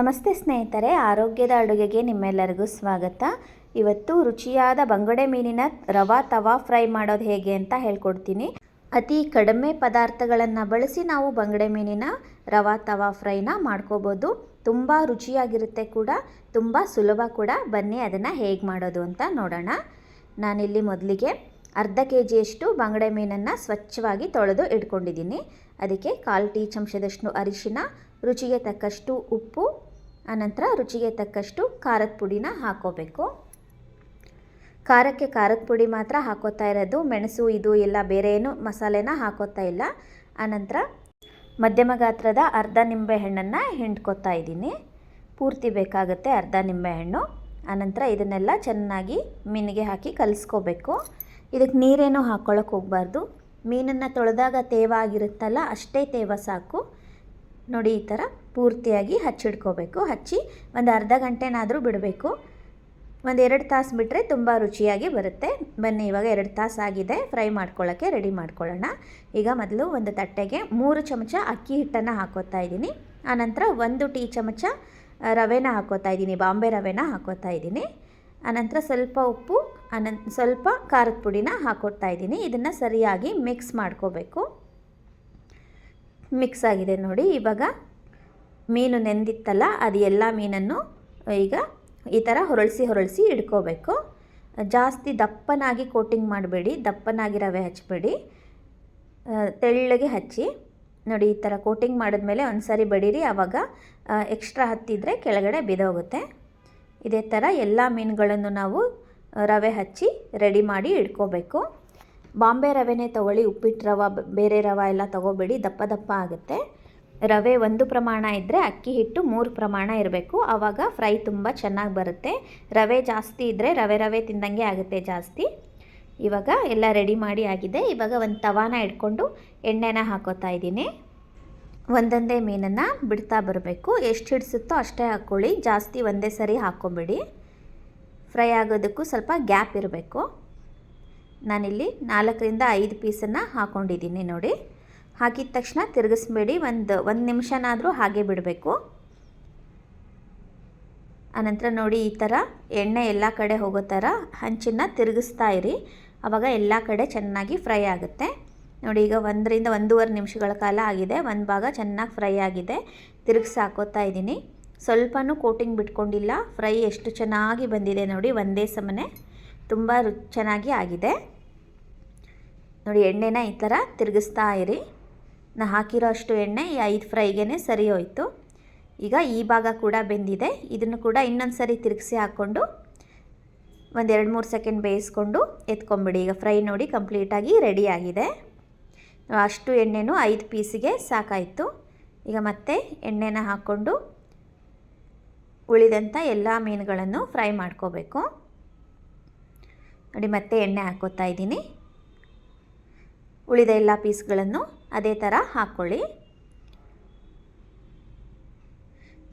ನಮಸ್ತೆ ಸ್ನೇಹಿತರೆ, ಆರೋಗ್ಯದ ಅಡುಗೆಗೆ ನಿಮ್ಮೆಲ್ಲರಿಗೂ ಸ್ವಾಗತ. ಇವತ್ತು ರುಚಿಯಾದ ಬಂಗಡೆ ಮೀನಿನ ರವಾ ತವಾ ಫ್ರೈ ಮಾಡೋದು ಹೇಗೆ ಅಂತ ಹೇಳ್ಕೊಡ್ತೀನಿ. ಅತಿ ಕಡಿಮೆ ಪದಾರ್ಥಗಳನ್ನು ಬಳಸಿ ನಾವು ಬಂಗಡೆ ಮೀನಿನ ರವಾ ತವಾ ಫ್ರೈನ ಮಾಡ್ಕೋಬೋದು. ತುಂಬ ರುಚಿಯಾಗಿರುತ್ತೆ ಕೂಡ, ತುಂಬ ಸುಲಭ ಕೂಡ. ಬನ್ನಿ ಅದನ್ನು ಹೇಗೆ ಮಾಡೋದು ಅಂತ ನೋಡೋಣ. ನಾನಿಲ್ಲಿ ಮೊದಲಿಗೆ ಅರ್ಧ ಕೆ ಜಿಯಷ್ಟು ಬಂಗಡೆ ಮೀನನ್ನು ಸ್ವಚ್ಛವಾಗಿ ತೊಳೆದು ಇಟ್ಕೊಂಡಿದ್ದೀನಿ. ಅದಕ್ಕೆ ಕಾಲು ಟೀ ಚಮಚದಷ್ಟು ಅರಿಶಿನ ರುಚಿಗೆ ತಕ್ಕಷ್ಟು ಉಪ್ಪು, ಆನಂತರ ರುಚಿಗೆ ತಕ್ಕಷ್ಟು ಖಾರದ ಪುಡಿನ ಹಾಕೋಬೇಕು. ಖಾರಕ್ಕೆ ಖಾರದ ಪುಡಿ ಮಾತ್ರ ಹಾಕೋತಾ ಇರೋದು, ಮೆಣಸು, ಇದು ಎಲ್ಲ ಬೇರೆ ಏನು ಮಸಾಲೆನ ಹಾಕೋತಾ ಇಲ್ಲ. ಆನಂತರ ಮಧ್ಯಮ ಗಾತ್ರದ ಅರ್ಧ ನಿಂಬೆಹಣ್ಣನ್ನು ಹಿಂಡ್ಕೊತಾ ಇದ್ದೀನಿ. ಪೂರ್ತಿ ಬೇಕಾಗುತ್ತೆ ಅರ್ಧ ನಿಂಬೆಹಣ್ಣು ಆನಂತರ ಇದನ್ನೆಲ್ಲ ಚೆನ್ನಾಗಿ ಮೀನಿಗೆ ಹಾಕಿ ಕಲಿಸ್ಕೋಬೇಕು. ಇದಕ್ಕೆ ನೀರೇನು ಹಾಕ್ಕೊಳ್ಳೋಕೆ ಹೋಗಬಾರ್ದು. ಮೀನನ್ನು ತೊಳೆದಾಗ ತೇವ ಆಗಿರುತ್ತಲ್ಲ ಅಷ್ಟೇ ತೇವ ಸಾಕು. ನೋಡಿ, ಈ ಥರ ಪೂರ್ತಿಯಾಗಿ ಹಚ್ಚಿಡ್ಕೋಬೇಕು. ಹಚ್ಚಿ ಒಂದು ಅರ್ಧ ಗಂಟೆನಾದರೂ ಬಿಡಬೇಕು. ಒಂದು ಎರಡು ತಾಸು ಬಿಟ್ಟರೆ ತುಂಬ ರುಚಿಯಾಗಿ ಬರುತ್ತೆ. ಬನ್ನಿ, ಇವಾಗ ಎರಡು ತಾಸು ಆಗಿದೆ. ಫ್ರೈ ಮಾಡ್ಕೊಳ್ಳೋಕ್ಕೆ ರೆಡಿ ಮಾಡ್ಕೊಳ್ಳೋಣ. ಈಗ ಮೊದಲು ಒಂದು ತಟ್ಟೆಗೆ ಮೂರು ಚಮಚ ಅಕ್ಕಿ ಹಿಟ್ಟನ್ನು ಹಾಕೋತಾ ಇದ್ದೀನಿ. ಆನಂತರ ಒಂದು ಟೀ ಚಮಚ ರವೆನ ಹಾಕೋತಾ ಇದ್ದೀನಿ. ಬಾಂಬೆ ರವೆನ ಹಾಕೋತಾ ಇದ್ದೀನಿ. ಆನಂತರ ಸ್ವಲ್ಪ ಉಪ್ಪು ಅನಂತ ಸ್ವಲ್ಪ ಖಾರದ ಪುಡಿನ ಹಾಕ್ಕೊಡ್ತಾ ಇದ್ದೀನಿ. ಇದನ್ನು ಸರಿಯಾಗಿ ಮಿಕ್ಸ್ ಮಾಡ್ಕೋಬೇಕು. ಮಿಕ್ಸ್ ಆಗಿದೆ ನೋಡಿ. ಇವಾಗ ಮೀನು ನೆಂದಿತ್ತಲ್ಲ, ಅದು ಎಲ್ಲ ಮೀನನ್ನು ಈಗ ಈ ಥರ ಹೊರಳಿಸಿ ಹೊರಳಿಸಿ ಇಡ್ಕೋಬೇಕು. ಜಾಸ್ತಿ ದಪ್ಪನಾಗಿ ಕೋಟಿಂಗ್ ಮಾಡಬೇಡಿ ದಪ್ಪನಾಗಿ ರವೆ ಹಚ್ಚಬೇಡಿ ತೆಳ್ಳಗೆ ಹಚ್ಚಿ. ನೋಡಿ, ಈ ಥರ ಕೋಟಿಂಗ್ ಮಾಡಿದ್ಮೇಲೆ ಒಂದು ಸಾರಿ ಬಡೀರಿ ಆವಾಗ ಎಕ್ಸ್ಟ್ರಾ ಹತ್ತಿದ್ರೆ ಕೆಳಗಡೆ ಬಿದೋಗುತ್ತೆ. ಇದೇ ಥರ ಎಲ್ಲ ಮೀನುಗಳನ್ನು ನಾವು ರವೆ ಹಚ್ಚಿ ರೆಡಿ ಮಾಡಿ ಇಟ್ಕೋಬೇಕು. ಬಾಂಬೆ ರವೆನೇ ತಗೊಳ್ಳಿ ಉಪ್ಪಿಟ್ಟು ರವೆ ಬೇರೆ ರವೆ ಎಲ್ಲ ತಗೋಬೇಡಿ, ದಪ್ಪ ದಪ್ಪ ಆಗುತ್ತೆ. ರವೆ ಒಂದು ಪ್ರಮಾಣ ಇದ್ದರೆ ಅಕ್ಕಿ ಹಿಟ್ಟು ಮೂರು ಪ್ರಮಾಣ ಇರಬೇಕು. ಆವಾಗ ಫ್ರೈ ತುಂಬ ಚೆನ್ನಾಗಿ ಬರುತ್ತೆ. ರವೆ ಜಾಸ್ತಿ ಇದ್ದರೆ ರವೆ ರವೆ ತಿಂದಂಗೆ ಆಗುತ್ತೆ ಜಾಸ್ತಿ. ಇವಾಗ ಎಲ್ಲ ರೆಡಿ ಮಾಡಿ ಆಗಿದೆ. ಇವಾಗ ಒಂದು ತವಾನ ಇಟ್ಕೊಂಡು ಎಣ್ಣೆನ ಹಾಕೋತಾ ಇದ್ದೀನಿ. ಒಂದೊಂದೇ ಮೀನನ್ನು ಬಿಡ್ತಾ ಬರಬೇಕು. ಎಷ್ಟು ಹಿಡಿಸುತ್ತೋ ಅಷ್ಟೇ ಹಾಕ್ಕೊಳ್ಳಿ ಜಾಸ್ತಿ ಒಂದೇ ಸರಿ ಹಾಕ್ಕೊಬೇಡಿ. ಫ್ರೈ ಆಗೋದಕ್ಕೂ ಸ್ವಲ್ಪ ಗ್ಯಾಪ್ ಇರಬೇಕು. ನಾನಿಲ್ಲಿ ನಾಲ್ಕರಿಂದ ಐದು ಪೀಸನ್ನು ಹಾಕ್ಕೊಂಡಿದ್ದೀನಿ ನೋಡಿ. ಹಾಕಿದ ತಕ್ಷಣ ತಿರುಗಿಸ್ಬೇಡಿ, ಒಂದು ಒಂದು ನಿಮಿಷನಾದರೂ ಹಾಗೆ ಬಿಡಬೇಕು. ಆನಂತರ ನೋಡಿ ಈ ಥರ ಎಣ್ಣೆ ಎಲ್ಲ ಕಡೆ ಹೋಗೋ ಥರ ಹಂಚನ್ನು ತಿರುಗಿಸ್ತಾ ಇರಿ. ಆವಾಗ ಎಲ್ಲ ಕಡೆ ಚೆನ್ನಾಗಿ ಫ್ರೈ ಆಗುತ್ತೆ. ನೋಡಿ ಈಗ ಒಂದರಿಂದ ಒಂದೂವರೆ ನಿಮಿಷಗಳ ಕಾಲ ಆಗಿದೆ. ಒಂದು ಭಾಗ ಚೆನ್ನಾಗಿ ಫ್ರೈ ಆಗಿದೆ. ತಿರುಗಿಸಿ ಹಾಕೋತಾ ಇದ್ದೀನಿ. ಸ್ವಲ್ಪನೂ ಕೋಟಿಂಗ್ ಬಿಟ್ಕೊಂಡಿಲ್ಲ. ಫ್ರೈ ಎಷ್ಟು ಚೆನ್ನಾಗಿ ಬಂದಿದೆ ನೋಡಿ, ಒಂದೇ ಸಮನೆ ತುಂಬ ಚೆನ್ನಾಗಿ ಆಗಿದೆ. ನೋಡಿ, ಎಣ್ಣೆನ ಈ ಥರ ತಿರುಗಿಸ್ತಾ ಇರಿ. ನಾ ಹಾಕಿರೋ ಅಷ್ಟು ಎಣ್ಣೆ ಈ ಐದು ಫ್ರೈಗೆ ಸರಿ ಹೋಯಿತು. ಈಗ ಈ ಭಾಗ ಕೂಡ ಬೆಂದಿದೆ. ಇದನ್ನು ಕೂಡ ಇನ್ನೊಂದು ಸರಿ ತಿರುಗಿಸಿ ಹಾಕ್ಕೊಂಡು ಒಂದು ಎರಡು ಮೂರು ಸೆಕೆಂಡ್ ಬೇಯಿಸ್ಕೊಂಡು ಎತ್ಕೊಂಬಿಡಿ. ಈಗ ಫ್ರೈ ನೋಡಿ ಕಂಪ್ಲೀಟಾಗಿ ರೆಡಿ ಆಗಿದೆ. ಅಷ್ಟು ಎಣ್ಣೆನೂ ಐದು ಪೀಸಿಗೆ ಸಾಕಾಯಿತು. ಈಗ ಮತ್ತೆ ಎಣ್ಣೆನ ಹಾಕ್ಕೊಂಡು ಉಳಿದಂಥ ಎಲ್ಲ ಮೀನುಗಳನ್ನು ಫ್ರೈ ಮಾಡ್ಕೋಬೇಕು. ನೋಡಿ, ಮತ್ತೆ ಎಣ್ಣೆ ಹಾಕೋತಾ ಇದ್ದೀನಿ. ಉಳಿದ ಎಲ್ಲ ಪೀಸ್ಗಳನ್ನು ಅದೇ ಥರ ಹಾಕ್ಕೊಳ್ಳಿ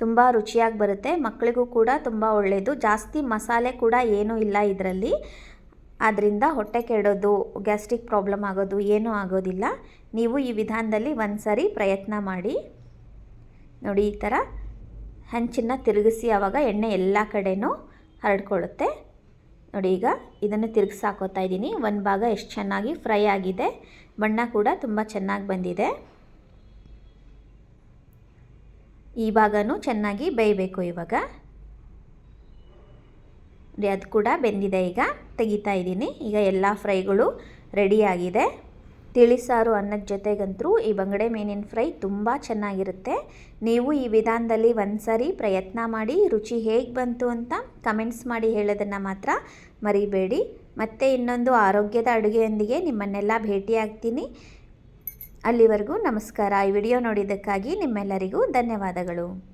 ತುಂಬ ರುಚಿಯಾಗಿ ಬರುತ್ತೆ. ಮಕ್ಕಳಿಗೂ ಕೂಡ ತುಂಬ ಒಳ್ಳೆಯದು ಜಾಸ್ತಿ ಮಸಾಲೆ ಕೂಡ ಏನೂ ಇಲ್ಲ ಇದರಲ್ಲಿ. ಆದ್ದರಿಂದ ಹೊಟ್ಟೆ ಕೆಡೋದು, ಗ್ಯಾಸ್ಟ್ರಿಕ್ ಪ್ರಾಬ್ಲಮ್ ಆಗೋದು ಏನೂ ಆಗೋದಿಲ್ಲ. ನೀವು ಈ ವಿಧಾನದಲ್ಲಿ ಒಂದು ಸಾರಿ ಪ್ರಯತ್ನ ಮಾಡಿ. ನೋಡಿ, ಈ ಥರ ಹಂಚನ್ನು ತಿರುಗಿಸಿ ಆವಾಗ ಎಣ್ಣೆ ಎಲ್ಲ ಕಡೆನೂ ಹರಡ್ಕೊಳ್ಳುತ್ತೆ. ನೋಡಿ ಈಗ ಇದನ್ನು ತಿರುಗಿಸಿ ಹಾಕೋತಾ ಇದ್ದೀನಿ. ಒಂದು ಭಾಗ ಎಷ್ಟು ಚೆನ್ನಾಗಿ ಫ್ರೈ ಆಗಿದೆ. ಬಣ್ಣ ಕೂಡ ತುಂಬ ಚೆನ್ನಾಗಿ ಬಂದಿದೆ. ಈ ಭಾಗನೂ ಚೆನ್ನಾಗಿ ಬೇಯಬೇಕು ಇವಾಗ. ಅದು ಕೂಡ ಬೆಂದಿದೆ ಈಗ. ತೆಗಿತಾ ಇದ್ದೀನಿ. ಈಗ ಎಲ್ಲ ಫ್ರೈಗಳು ರೆಡಿಯಾಗಿದೆ ತಿಳಿಸಾರು ಅನ್ನದ ಜೊತೆಗಂತೂ ಈ ಬಂಗಡೆ ಮೀನಿನ ಫ್ರೈ ತುಂಬ ಚೆನ್ನಾಗಿರುತ್ತೆ. ನೀವು ಈ ವಿಧಾನದಲ್ಲಿ ಒಂದು ಸಾರಿ ಪ್ರಯತ್ನ ಮಾಡಿ, ರುಚಿ ಹೇಗೆ ಬಂತು ಅಂತ ಕಮೆಂಟ್ಸ್ ಮಾಡಿ ಹೇಳೋದನ್ನು ಮಾತ್ರ ಮರಿಬೇಡಿ. ಮತ್ತು ಇನ್ನೊಂದು ಆರೋಗ್ಯದ ಅಡುಗೆಯೊಂದಿಗೆ ನಿಮ್ಮನ್ನೆಲ್ಲ ಭೇಟಿಯಾಗ್ತೀನಿ. ಅಲ್ಲಿವರೆಗೂ ನಮಸ್ಕಾರ. ಈ ವಿಡಿಯೋ ನೋಡಿದ್ದಕ್ಕಾಗಿ ನಿಮ್ಮೆಲ್ಲರಿಗೂ ಧನ್ಯವಾದಗಳು.